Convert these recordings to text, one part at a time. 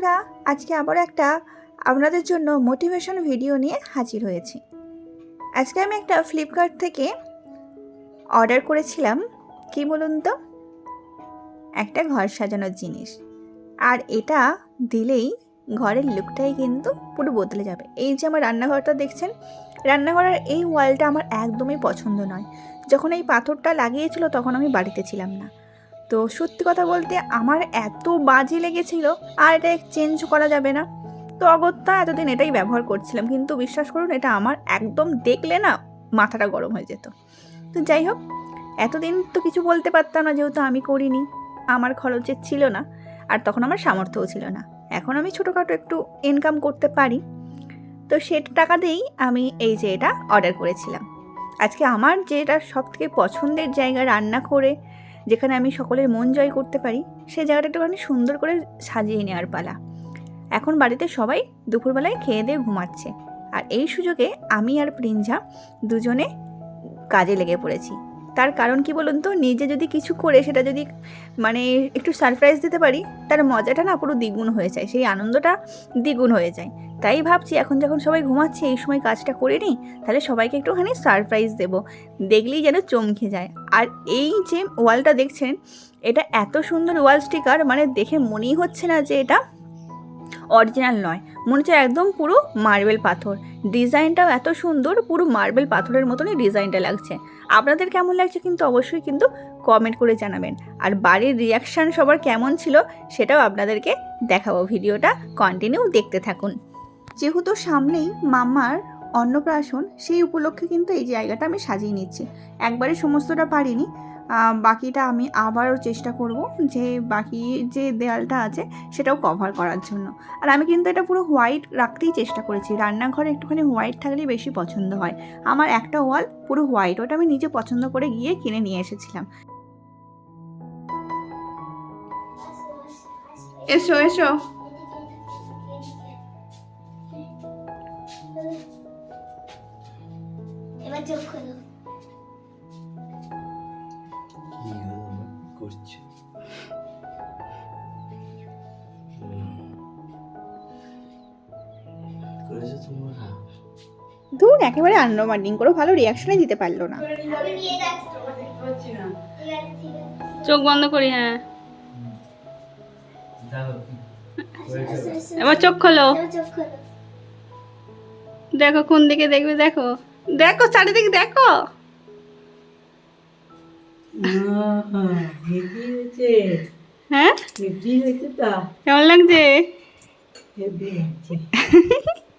বন্ধুরা, আজকে আবার একটা আপনাদের জন্য মোটিভেশন ভিডিও নিয়ে হাজির হয়েছি। আজকে আমি একটা ফ্লিপকার্ট থেকে অর্ডার করেছিলাম। কি বলুন তো? একটা ঘর সাজানোর জিনিস। আর এটা দিলেই ঘরের লুকটাই কিন্তু পুরো বদলে যাবে। এই যে আমার রান্নাঘরটা দেখছেন, রান্নাঘরের এই ওয়ালটা আমার একদমই পছন্দ নয়। যখন এই পাথরটা লাগিয়েছিল তখন আমি বাড়িতে ছিলাম না। তো সত্যি কথা বলতে আমার এত বাজে লেগেছিল, আর এটা চেঞ্জ করা যাবে না। তো অগত্যা এতদিন এটাই ব্যবহার করছিলাম, কিন্তু বিশ্বাস করুন, এটা আমার একদম দেখলে না মাথাটা গরম হয়ে যেত। তো যাই হোক, এতদিন তো কিছু বলতে পারতাম না, যেহেতু আমি করিনি, আমার খরচের ছিল না, আর তখন আমার সামর্থ্যও ছিল না। এখন আমি ছোটোখাটো একটু ইনকাম করতে পারি, তো সে টাকা দিয়েই আমি এই যে এটা অর্ডার করেছিলাম। আজকে আমার যেটা সব থেকে পছন্দের জায়গা রান্না করে যেখানে আমি সকলের মন জয় করতে পারি সেই জায়গাটা একটুখানি সুন্দর করে সাজিয়ে নেওয়ার পালা। এখন বাড়িতে সবাই দুপুরবেলায় খেয়ে দিয়ে ঘুমাচ্ছে। আর এই সুযোগে আমি আর প্রিঞ্জা দুজনে কাজে লেগে পড়েছি। তার কারণ কি বলুন তো? নিজে যদি কিছু করে সেটা যদি মানে একটু সারপ্রাইজ দিতে পারি, তার মজাটা না পুরো দ্বিগুণ হয়ে যায়, সেই আনন্দটা দ্বিগুণ হয়ে যায়। তাই ভাবছি এখন যখন সবাই ঘুমাচ্ছে, এই সময় কাজটা করে নিই, তাহলে সবাইকে একটুখানি সারপ্রাইজ দেবো। দেখলেই যেন চমকে যায়। আর এই যে ওয়ালটা দেখছেন, এটা এত সুন্দর ওয়াল স্টিকার মানে দেখে মনেই হচ্ছে না যে এটা অরিজিনাল নয়। মনে হচ্ছে একদম পুরো মার্বেল পাথর। ডিজাইনটাও এত সুন্দর, পুরো মার্বেল পাথরের মতনই ডিজাইনটা লাগছে। আপনাদের কেমন লাগছে কিন্তু অবশ্যই কিন্তু কমেন্ট করে জানাবেন। আর বাড়ির রিয়াকশান সবার কেমন ছিল সেটাও আপনাদেরকে দেখাবো ভিডিওটা। কন্টিনিউ দেখতে থাকুন। যেহেতু সামনেই মাম্মার অন্নপ্রাশন, সেই উপলক্ষে কিন্তু এই জায়গাটা আমি সাজিয়ে নিচ্ছি। একবারে সমস্তটা পারিনি। বাকিটা আমি আবারও চেষ্টা করব যে বাকি যে দেয়ালটা আছে সেটাও কভার করার জন্য। আর আমি কিন্তু এটা পুরো হোয়াইট রাখতেই চেষ্টা করেছি। রান্নাঘরে একটুখানি হোয়াইট থাকলেই বেশি পছন্দ হয়। আমার একটা ওয়াল পুরো হোয়াইট ওটা আমি নিজে পছন্দ করে গিয়ে কিনে নিয়ে এসেছিলাম। এসো এসো। এবার চোখ খোলো। করেছ তোমরা? দূর একেবারে আন্ডারমান্ডিং করে ভালো রিয়াকশনই দিতে পারল না। চোখ বন্ধ করি হ্যাঁ। এবার চোখ খোলো। এবার চোখ খোলো। দেখো কোন দিকে দেখবে দেখো। দেখো চারিদিকে দেখো। হ্যাঁ? কেমন লাগছে?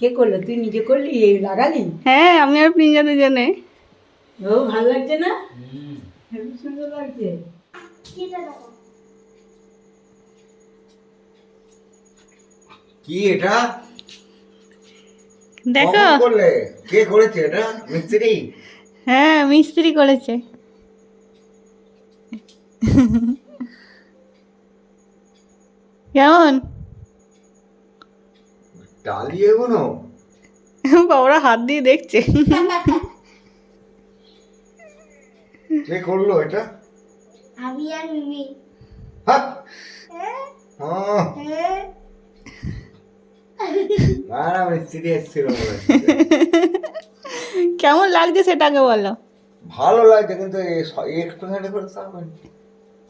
কে করল? তুই নিজে করলি এই লাগালি? হ্যাঁ আমি আর ও ভালো লাগছে না? সুন্দর লাগছে। কি এটা দেখো? করলে? কে করেছে এটা? মিস্ত্রি? হ্যাঁ মিস্ত্রি করেছে। কেমন? এগুলো বাবারা হাত দিয়ে দেখছে। কে করল এটা? আমি আর মিমি। হাত হ্যাঁ। মনে হচ্ছে। কেমন লাগছে সেটাকে বলো? ভালো লাগছে কিন্তু একটুখানি করে।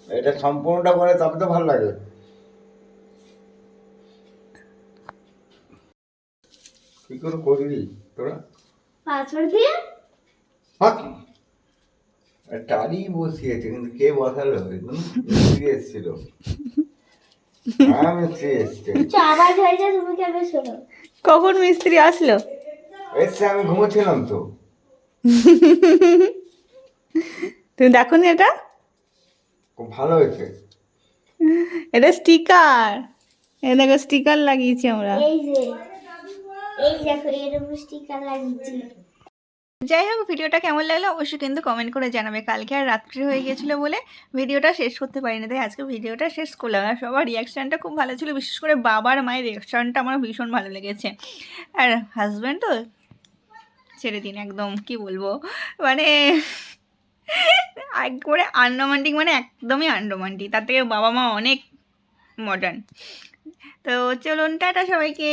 এটা সম্পূর্ণটা করে তবে তো ভালো লাগে। কি করে করবি তোরা? পাসওয়ার্ড দিয়ে? হ্যাঁ। কি টালি বসিয়েছে কিন্তু কে বসালো? মিস্ত্রি এসেছিল। হ্যাঁ মিস্ত্রি এসছে। আওয়াজ হয়েছে তুমি কেমন শোনো? কখন মিস্ত্রি আসলো? এসছে আমি ঘুমোচ্ছিলাম তো। তুমি দেখো নি এটা? খুব ভালো হয়েছে। এটা স্টিকার। এ দেখো স্টিকার লাগিয়েছি আমরা। এই যে। যাই হোক, ভিডিওটা কেমন লাগল অবশ্যই কিন্তু কমেন্ট করে জানাবে। কালকে আর রাত্রি হয়ে গিয়েছিল বলে ভিডিওটা শেষ করতে পারিনি, তাই আজকে ভিডিওটা শেষ করলাম। আর সবার রিয়াকশানটা খুব ভালো ছিল, বিশেষ করে বাবার মায়ের রিয়াকশানটা আমার ভীষণ ভালো লেগেছে। আর হাজব্যান্ড তো ছেড়ে দিন একদম, কি বলব? মানে একবারে আন্ডোমান্টিক মানে একদমই আন্ডোমান্টিক তার থেকে বাবা মা অনেক মডার্ন তো চলুন, টাটা সবাইকে।